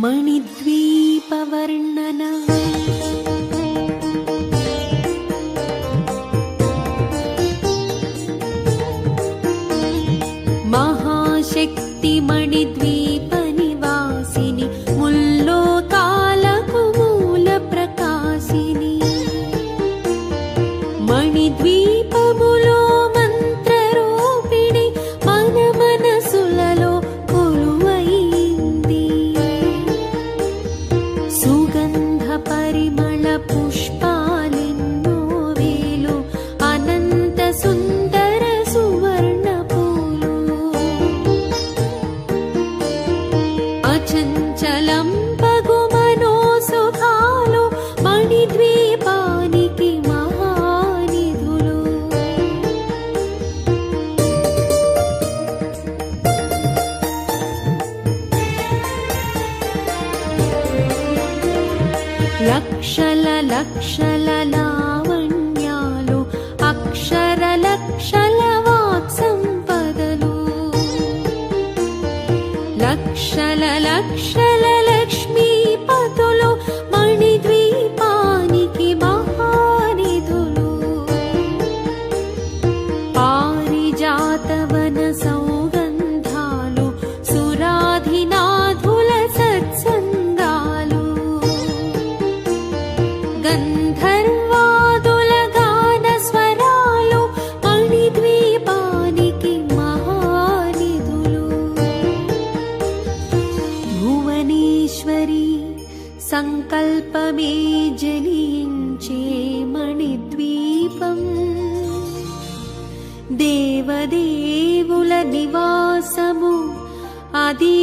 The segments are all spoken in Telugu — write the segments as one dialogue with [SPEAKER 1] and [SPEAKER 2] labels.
[SPEAKER 1] मणिद्वीपवर्णन। महाशक्तिमणिद्वि లక్షల లక్షల అది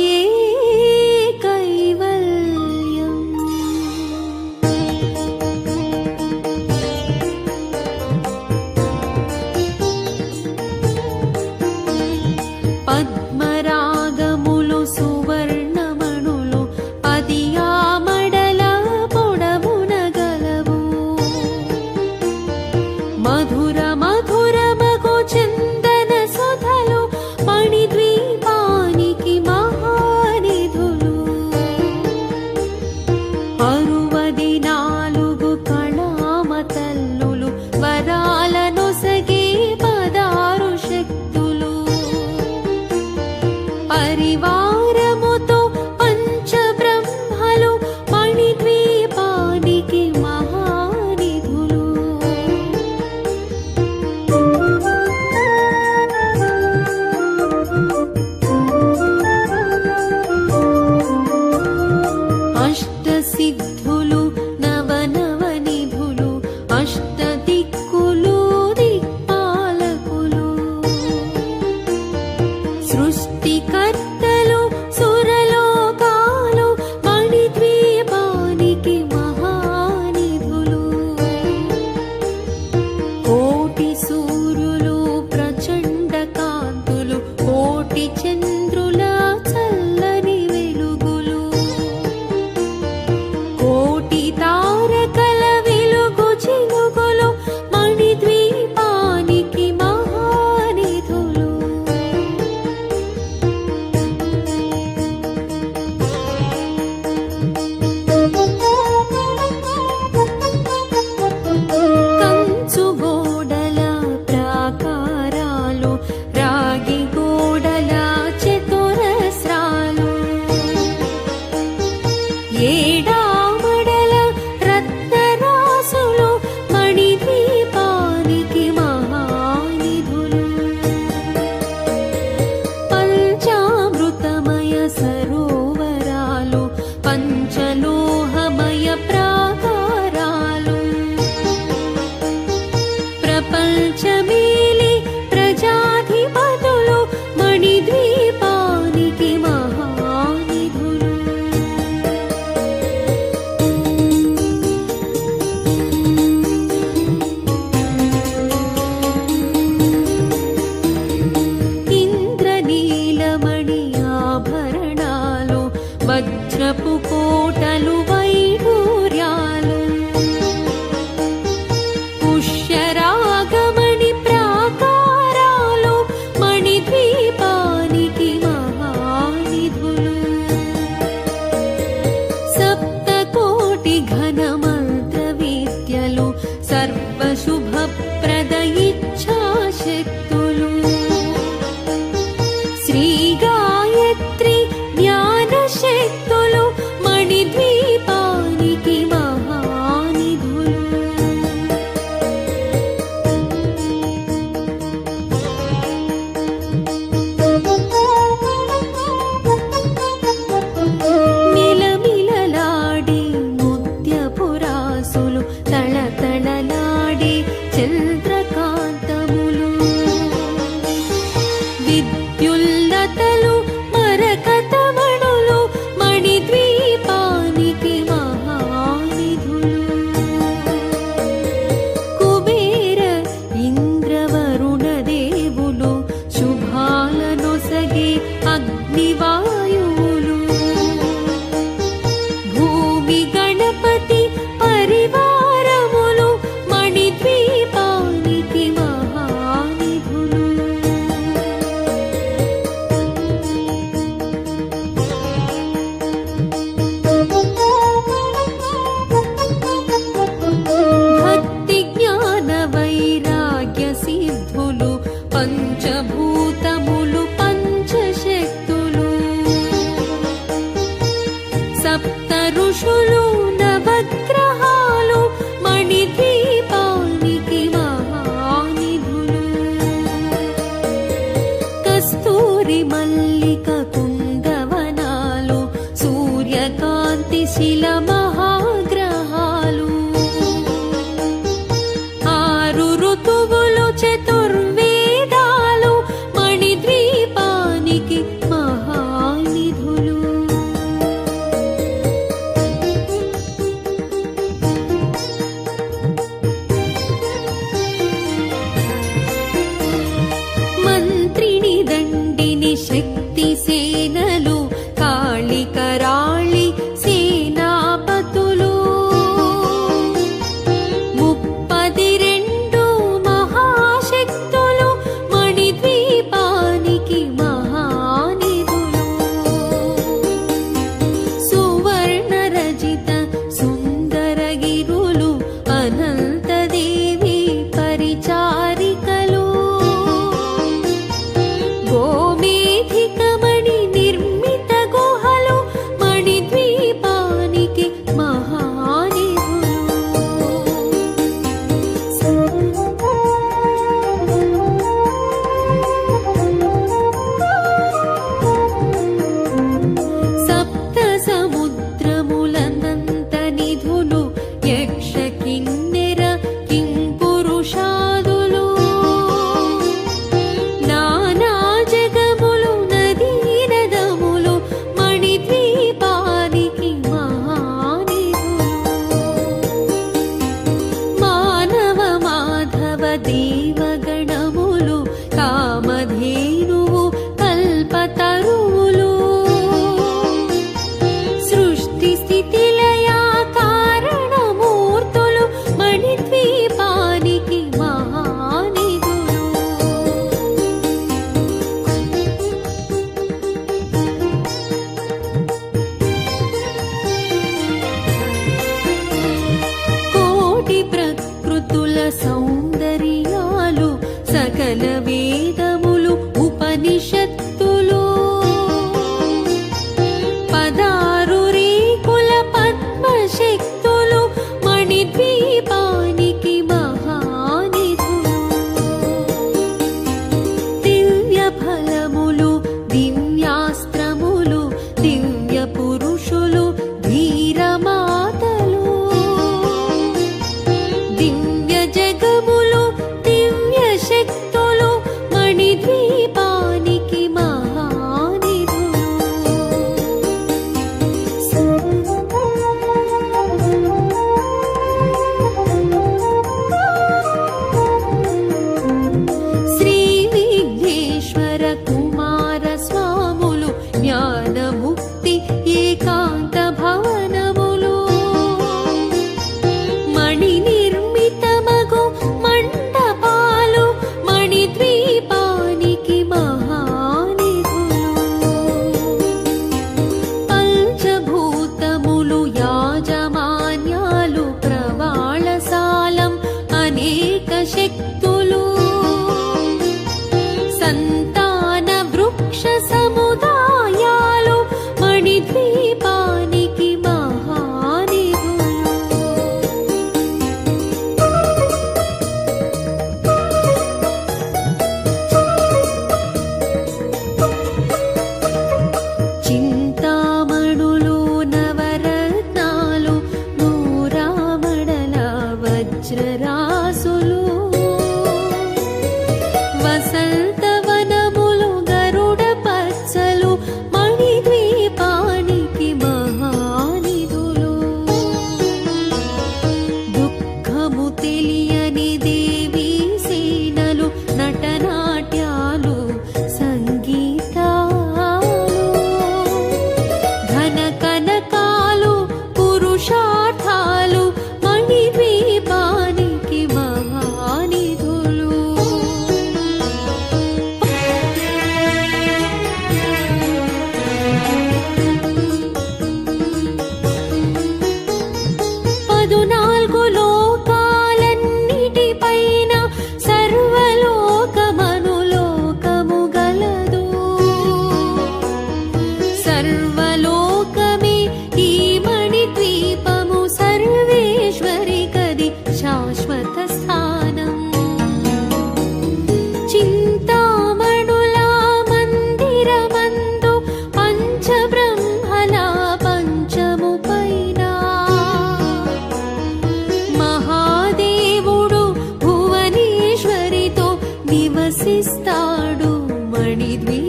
[SPEAKER 1] We. me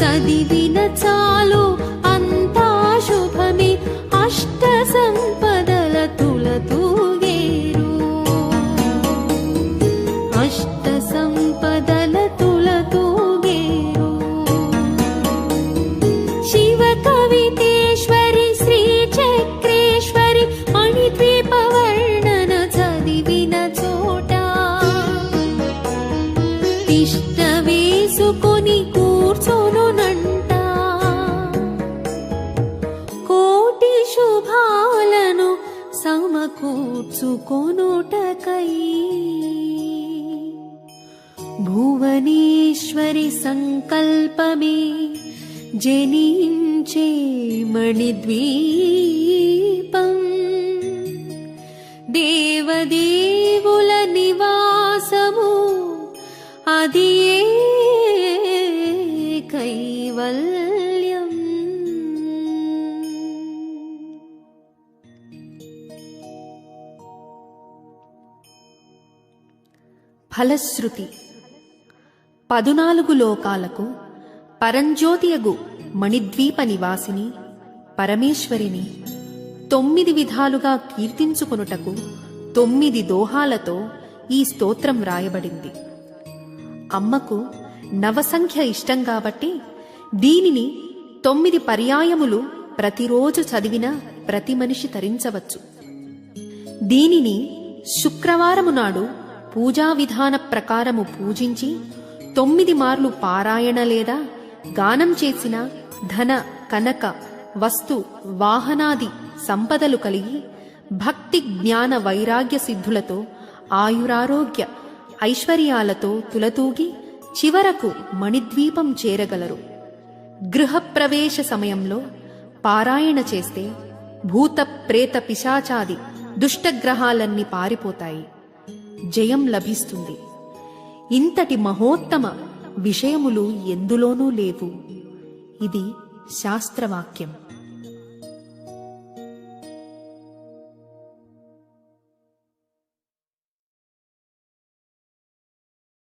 [SPEAKER 1] చదివిన చాలు అంతా శుభమే. అష్ట సంపదల తులతూగేరు సమకూర్చుకొనుటకై భువనేశ్వరి సంకల్పమే జనించే మణిద్వీపం. దేవదేవుల నివాసము అది ఏ
[SPEAKER 2] ఫలశ్రుతి. పదునాలుగు లోకాలకు పరంజ్యోతియగు మణిద్వీప నివాసిని పరమేశ్వరిని తొమ్మిది విధాలుగా కీర్తించుకొనుటకు తొమ్మిది దోహాలతో ఈ స్తోత్రం రాయబడింది. అమ్మకు నవసంఖ్య ఇష్టం కాబట్టి దీనిని తొమ్మిది పర్యాయములు ప్రతిరోజు చదివిన ప్రతి మనిషి తరించవచ్చు. దీనిని శుక్రవారము నాడు పూజా విధాన ప్రకారము పూజించి తొమ్మిది మార్లు పారాయణ లేదా గానం చేసిన ధన కనక వస్తు వాహనాది సంపదలు కలిగి భక్తి జ్ఞాన వైరాగ్య సిద్ధులతో ఆయురారోగ్య ఐశ్వర్యాలతో తులతూగి చివరకు మణిద్వీపం చేరగలరు. గృహప్రవేశ సమయంలో పారాయణ చేస్తే భూత ప్రేత పిశాచాది దుష్టగ్రహాలన్నీ పారిపోతాయి. జయం లభిస్తుంది. ఇంతటి మహోత్తమ విషయములు ఎందులోనూ లేవు. ఇది శాస్త్రవాక్యం.